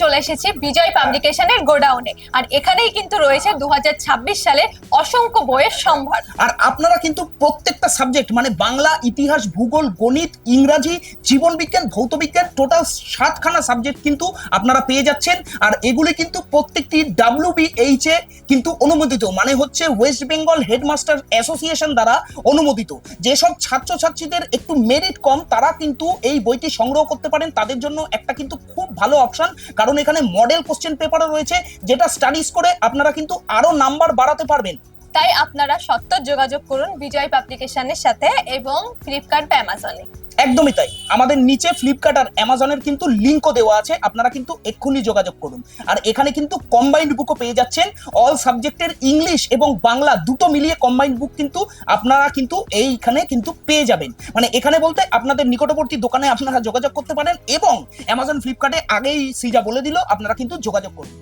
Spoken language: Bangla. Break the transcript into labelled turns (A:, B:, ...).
A: চলে এসেছি বিজয় পাবলিকেশনের গোডাউনে। আর এখানেই কিন্তু রয়েছে দু সালের অসংখ্য বইয়ের সম্ভার।
B: আর আপনারা কিন্তু প্রত্যেকটা সাবজেক্ট মানে বাংলা, ইতিহাস, ভূগোল, গণিত, ইংরাজি, জীবন বিজ্ঞান, ভৌত বিজ্ঞান, টোটাল সাতখানা সাবজেক্ট কিন্তু আপনারা পেয়ে যাচ্ছেন। আর এগুলি কিন্তু প্রত্যেকটি ডাব্লিউবিএইচ এ কিন্তু অনুমোদিত মানে হচ্ছে ওয়েস্ট বেঙ্গল হেডমাস্টার অ্যাসোসিয়েশন দ্বারা অনুমোদিত। যেসব ছাত্রছাত্রীদের একটু মেরিট কম, তারা কিন্তু এই বইটি সংগ্রহ করতে পারেন। তাদের জন্য একটা কিন্তু খুব ভালো অপশন কারণ এখানে মডেল কোশ্চেন পেপারও রয়েছে, যেটা স্টাডিজ করে আপনারা কিন্তু আরও নাম্বার বাড়াতে পারবেন।
A: তাই আপনারা সত্তর যোগাযোগ করুন বিজয় পাবলিকেশনের সাথে এবং ফ্লিপকার্ট বা অ্যামাজনে।
B: একদমই তাই। আমাদের নিচে ফ্লিপকার্ট আর অ্যামাজনের কিন্তু লিঙ্কও দেওয়া আছে, আপনারা কিন্তু এক্ষুনি যোগাযোগ করুন। আর এখানে কিন্তু কম্বাইন্ড বুকও পেয়ে যাচ্ছেন অল সাবজেক্টের ইংলিশ এবং বাংলা দুটো মিলিয়ে কম্বাইন্ড বুক কিন্তু আপনারা কিন্তু এইখানে কিন্তু পেয়ে যাবেন। মানে এখানে বলতে আপনাদের নিকটবর্তী দোকানে আপনারা যোগাযোগ করতে পারেন এবং অ্যামাজন ফ্লিপকার্টে আগেই সিজা বলে দিল, আপনারা কিন্তু যোগাযোগ করুন।